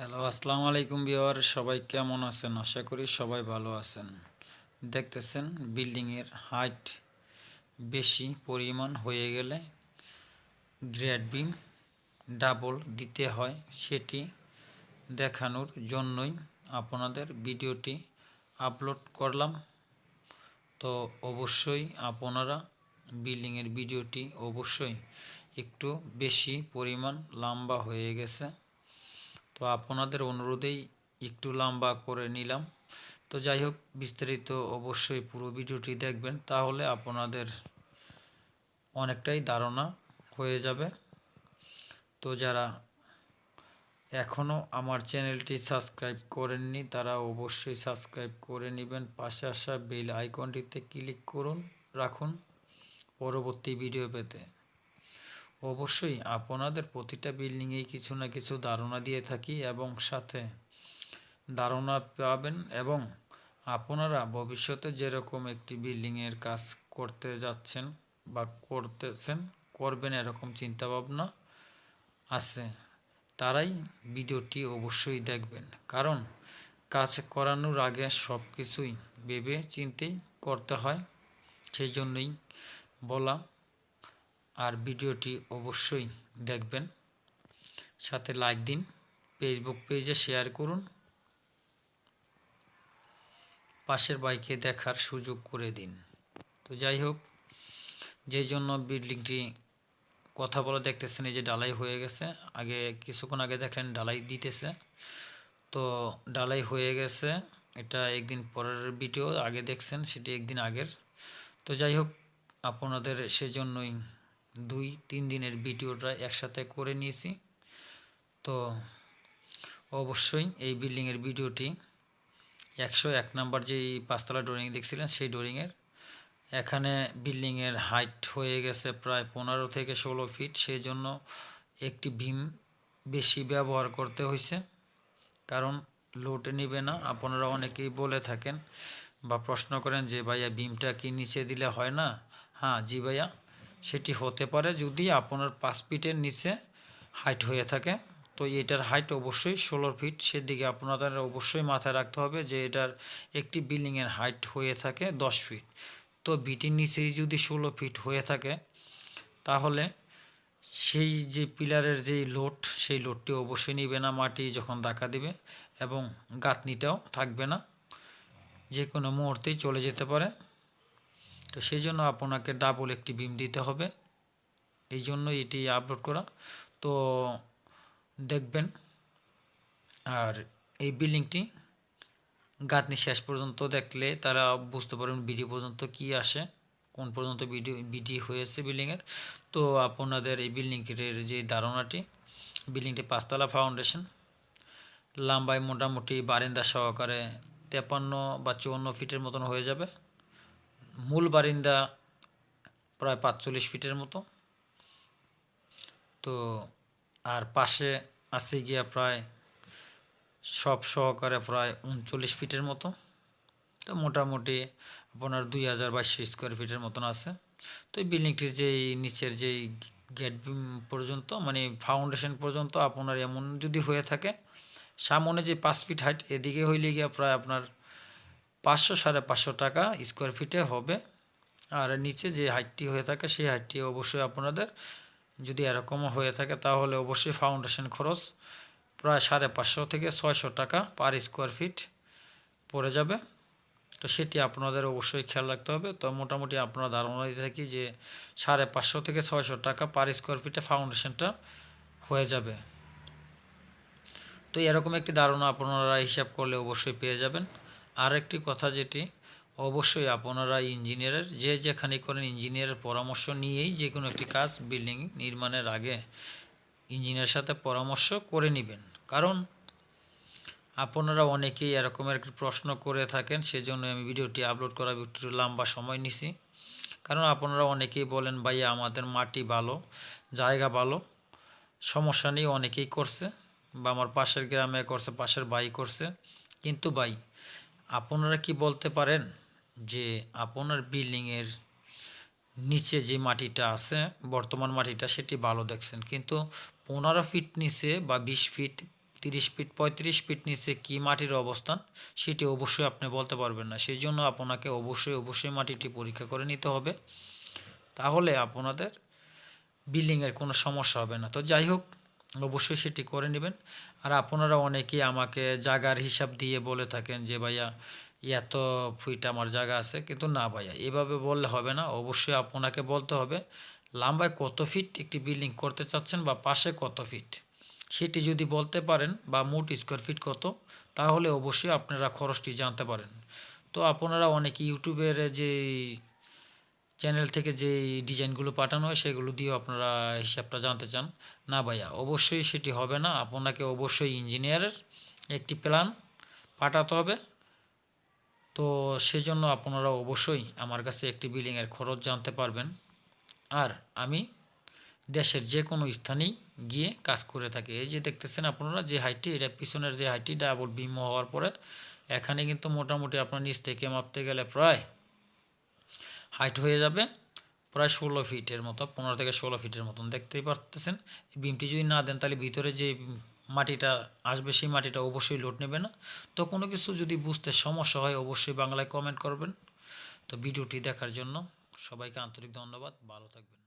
Hello, আসসালামু আলাইকুম beware সবাই কেমন আছেন? আশা করি সবাই ভালো আছেন। দেখতেছেন, বিল্ডিংয়ের হাইট বেশি পরিমাণ হয়ে গেলে গ্রেড বিম ডাবল দিতে হয় সেটি দেখানোর জন্যই আপনাদের ভিডিওটি আপলোড করলাম। তো অবশ্যই আপনারা বিল্ডিংয়ের ভিডিওটি অবশ্যই একটু বেশি পরিমাণ লম্বা হয়ে গেছে। তো আপনাদের অনুরোধেই একটু লম্বা করে নিলাম। তো যাই হোক, বিস্তারিত অবশ্যই পুরো ভিডিওটি দেখবেন, তাহলে আপনাদের অনেকটাই ধারণা হয়ে যাবে। তো যারা এখনও আমার চ্যানেলটি সাবস্ক্রাইব করেননি, তারা অবশ্যই সাবস্ক্রাইব করে নেবেন। পাশে আসা বেল আইকনটিতে ক্লিক করুন, রাখুন। পরবর্তী ভিডিও পেতে। অবশ্যই আপনাদের প্রতিটা বিল্ডিংয়েই কিছু না কিছু ধারণা দিয়ে থাকি এবং সাথে ধারণা পাবেন এবং আপনারা ভবিষ্যতে যেরকম একটি বিল্ডিংয়ের কাজ করতে যাচ্ছেন বা করতেছেন, করবেন এরকম চিন্তাভাবনা আছে, তারাই ভিডিওটি অবশ্যই দেখবেন। কারণ কাজ করানোর আগে সব কিছুই ভেবে চিন্তেই করতে হয় সেই জন্যই বলা আর ভিডিওটি অবশ্যই দেখবেন। সাথে লাইক দিন ফেসবুক পেজে শেয়ার করুন। পাশের বাইকে দেখার সুযোগ করে দিন। তো যাই হোক, যে জন্য বিল্ডিংটি কথা বলে দেখতেছেন, এই যে ডালাই হয়ে গেছে। আগে কিছুক্ষণ আগে দেখলেন ডালাই দিতেছে। তো ডালাই হয়ে গেছে। এটা একদিন পরের ভিডিও আগে দেখছেন, সেটি একদিন আগের। তো যাই হোক, আপনাদের সেজন্যই দুই, তিন দিনের ভিডিওটা একসাথে করে নিয়েছি। তো অবশ্যই এই বিল্ডিংয়ের ভিডিওটি একশো এক নাম্বার যে পাঁচতলা ডোরিং দেখছিলেন, সেই ডোরিংয়ের এখানে বিল্ডিংয়ের হাইট হয়ে গেছে প্রায় পনেরো থেকে ষোলো ফিট সেই জন্য একটি ভীম বেশি ব্যবহার করতে হয়েছে। কারণ লোটে নেবে না, আপনারা অনেকেই বলে থাকেন বা প্রশ্ন করেন যে, ভাইয়া বিমটা কি নিচে দিলে হয় না? হ্যাঁ জি ভাইয়া। সেটি হতে পারে যদি আপনার পাঁচ ফিটের নিচে হাইট হয়ে থাকে। তো এটার হাইট অবশ্যই ষোলো ফিট। সেদিকে আপনাদের অবশ্যই মাথায় রাখতে হবে যে এটার একটি বিল্ডিংয়ের হাইট হয়ে থাকে দশ ফিট। তো বিটির নিচেই যদি ষোলো ফিট হয়ে থাকে, তাহলে সেই যে পিলারের যেই লোড সেই লোডটি অবশ্যই নিবে না, মাটি যখন ধাক্কা দিবে এবং গাঁথনিটাও থাকবে না। যে কোনো মুহূর্তেই চলে যেতে পারে। তো সেই জন্য আপনাকে ডাবল একটি বিম দিতে হবে। এই জন্য এটি আপলোড করা। তো দেখবেন, আর এই বিল্ডিংটি গাঁথনি শেষ পর্যন্ত দেখলে তারা বুঝতে পারবেন বিডি পর্যন্ত কি আসে, কোন পর্যন্ত বিডি বিডি হয়েছে বিল্ডিংয়ের। তো আপনাদের এই বিল্ডিংটির যে ধারণাটি, বিল্ডিংটি পাঁচতলা ফাউন্ডেশন লাম্বায় মোটামুটি বারিন্দা সহকারে তেপান্ন বা চুয়ান্ন ফিটের মতন হয়ে যাবে। মূল বারিন্দা প্রায় পাঁচচল্লিশ ফিটের মতো। তো আর পাশে আছে গিয়া প্রায় সব সহকারে প্রায় উনচল্লিশ ফিটের মতো। তো মোটামুটি আপনার দুই হাজার বাইশশো স্কোয়ার ফিটের মতন আছে। তো এই বিল্ডিংটির যেই নিচের যেই গেট পর্যন্ত মানে ফাউন্ডেশন পর্যন্ত আপনার এমন যদি হয়ে থাকে, সামনে যে পাঁচ ফিট হাইট, এদিকে হইলে গিয়া প্রায় আপনার পাঁচশো সাড়ে পাঁচশো টাকা স্কোয়ার ফিটে হবে। আর নিচে যে হাইটটি হয়ে থাকে, সেই হাইটটি অবশ্যই আপনাদের যদি এরকমও হয়ে থাকে, তাহলে অবশ্যই ফাউন্ডেশন খরচ প্রায় সাড়ে পাঁচশো থেকে ছয়শো টাকা পার স্কোয়ার ফিট পড়ে যাবে। তো সেটি আপনাদের অবশ্যই খেয়াল রাখতে হবে। তো মোটামুটি আপনারা ধারণা দিতে থাকি যে সাড়ে পাঁচশো থেকে ছয়শো টাকা পার স্কোয়ার ফিটে ফাউন্ডেশনটা হয়ে যাবে। তো এরকম একটি ধারণা আপনারা হিসাব করলে অবশ্যই পেয়ে যাবেন। আর একটি কথা যেটি, অবশ্যই আপনারা ইঞ্জিনিয়ারের, যে যেখানে করেন ইঞ্জিনিয়ারের পরামর্শ নিয়েই যে কোনো একটি কাজ বিল্ডিং নির্মাণের আগে ইঞ্জিনিয়ারের সাথে পরামর্শ করে নেবেন। কারণ আপনারা অনেকেই এরকমের একটি প্রশ্ন করে থাকেন, সেজন্য আমি ভিডিওটি আপলোড করা একটু লম্বা সময় নিছি। কারণ আপনারা অনেকেই বলেন, ভাই, আমাদের মাটি ভালো, জায়গা ভালো, সমস্যা নেই, অনেকেই করছে, বা আমার পাশের গ্রামে করছে, পাশের বাই করছে। কিন্তু ভাই আপনারা কি বলতে পারেন যে আপনার বিল্ডিংয়ের নিচে যে মাটিটা আছে, বর্তমান মাটিটা সেটি ভালো দেখছেন, কিন্তু পনেরো ফিট নিচে বা বিশ ফিট, তিরিশ ফিট, পঁয়ত্রিশ ফিট নিচে কী মাটির অবস্থান সেটি অবশ্যই আপনি বলতে পারবেন না। সেই জন্য আপনাকে অবশ্যই অবশ্যই মাটিটি পরীক্ষা করে নিতে হবে। তাহলে আপনাদের বিল্ডিংয়ের কোনো সমস্যা হবে না। তো যাই হোক অবশ্যই সেটি করে নেবেন। আর আপনারা অনেকেই আমাকে জায়গার হিসাব দিয়ে বলে থাকেন যে, ভাইয়া, এত ফিট আমার জায়গা আছে। কিন্তু না ভাইয়া, এভাবে বললে হবে না। অবশ্যই আপনাকে বলতে হবে, লাম্বায় কত ফিট একটি বিল্ডিং করতে চাচ্ছেন বা পাশে কত ফিট? সেটি যদি বলতে পারেন বা মোট স্কোয়ার ফিট কত, তাহলে অবশ্যই আপনারা খরচটি জানতে পারেন। তো আপনারা অনেকে ইউটিউবের যে চ্যানেল থেকে যে ডিজাইনগুলো পাঠানো হয়, সেগুলো দিয়েও আপনারা হিসাবটা জানতে চান। না ভাইয়া, অবশ্যই সেটি হবে না। আপনাকে অবশ্যই ইঞ্জিনিয়ারের একটি প্ল্যান পাঠাতে হবে। তো সেজন্য আপনারা অবশ্যই আমার কাছে একটি বিল্ডিংয়ের খরচ জানতে পারবেন। আর আমি দেশের যে কোনো স্থানেই গিয়ে কাজ করে থাকি। এই যে দেখতেছেন আপনারা যে হাইটটি এটা পিছনের যে হাইটটি ডাবল বিম হওয়ার পরে, এখানে কিন্তু মোটামুটি আপনার নিচ থেকে মাপতে গেলে প্রায় হাইট হয়ে যাবে, প্রায় ষোলো ফিটের মতো, পনেরো থেকে ষোলো ফিটের মতন, দেখতেই পারতেছেন। বিমটি যদি না দেন, তাহলে ভিতরে যে মাটিটা আসবে, সেই মাটিটা অবশ্যই লোড নেবে না। তো কোনো কিছু যদি বুঝতে সমস্যা হয়, অবশ্যই বাংলায় কমেন্ট করবেন। তো ভিডিওটি দেখার জন্য সবাইকে আন্তরিক ধন্যবাদ, ভালো থাকবেন।